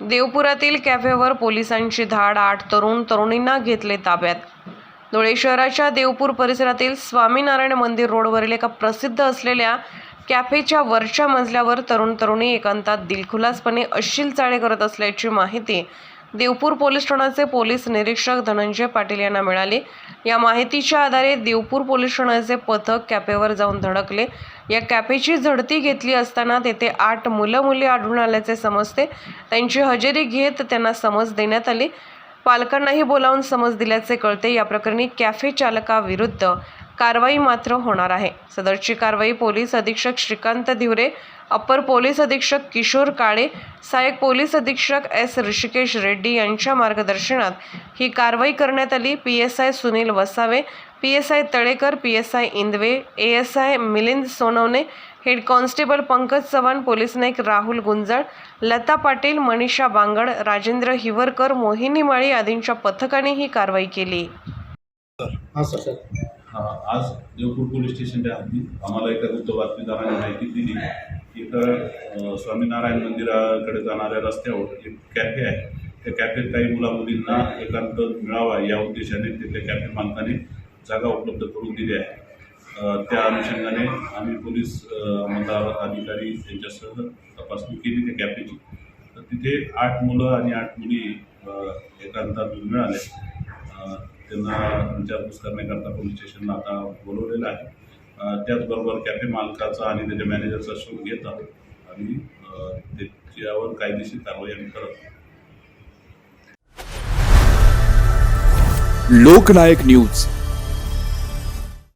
देवपुरातील कॅफेवर पोलिसांची धाड आठ तरुण तरुणींना घेतले ताब्यात. धुळे शहराच्या देवपूर परिसरातील स्वामीनारायण मंदिर रोडवरील एका प्रसिद्ध असलेल्या कॅफेच्या वरच्या मजल्यावर तरुण तरुणी एकांतात दिलखुलासपणे अश्लील चाळे करत असल्याची माहिती देवपूर पोलीस ठाण्याचे पोलीस निरीक्षक धनंजय पाटील यांना मिळाले. या माहितीच्या आधारे देवपूर पोलीस ठाण्याचे पथक कॅफेवर जाऊन धडकले. या कॅफेची झडती घेतली असताना तेथे आठ मुलं मुली आढळून आल्याचे समजते. त्यांची हजेरी घेत त्यांना समज देण्यात आली. पालकांनाही बोलावून समज दिल्याचे कळते. या प्रकरणी कॅफे चालकाविरुद्ध कारवाई मात्र होणार आहे. सदरची कारवाई पोलीस अधीक्षक श्रीकांत धिवरे अपर पोलीस अधीक्षक किशोर काळे सहाय्यक पोलीस अधीक्षक एस ऋषिकेश रेड्डी यांच्या मार्गदर्शनात ही कारवाई करण्यात आली. P S I Sunil Vasave P S I Talekar P S I Indave A S I Milind Sonawane head constable Pankaj Chavan police naik Rahul Gunjal Lata Patil Manisha Bangad Rajendra Hivarkar Mohini Mali आदींच्या पथकाने ही कारवाई केली. हां sir. आज Deopur police स्टेशनच्या हद्दी आम्हाला एका गुप्त बातमीदाराने माहिती दिली की इथं स्वामीनारायण मंदिराकडे जाणाऱ्या रस्त्यावर एक कॅफे आहे. त्या कॅफेत काही मुलामुलींना एकांत मिळावा या उद्देशाने तिथल्या कॅफे मालकाने जागा उपलब्ध करून दिली आहे. त्या अनुषंगाने आम्ही पोलीस अ, अंमलदार अधिकारी यांच्यासह तपासणी केली त्या कॅफेची तर तिथे आठ मुलं आणि आठ मुली एकांतात मिळाले. त्यांना विचारपूस करण्याकरता पोलीस स्टेशनला आता बोलवलेलं आहे. त्याचबरोबर कॅफे मालकाचा आणि त्याच्या मॅनेजरचा शोध घेत आहोत आणि त्याच्यावर कायदेशीर कारवाई आम्ही करत आहोत. लोकनायक न्यूज.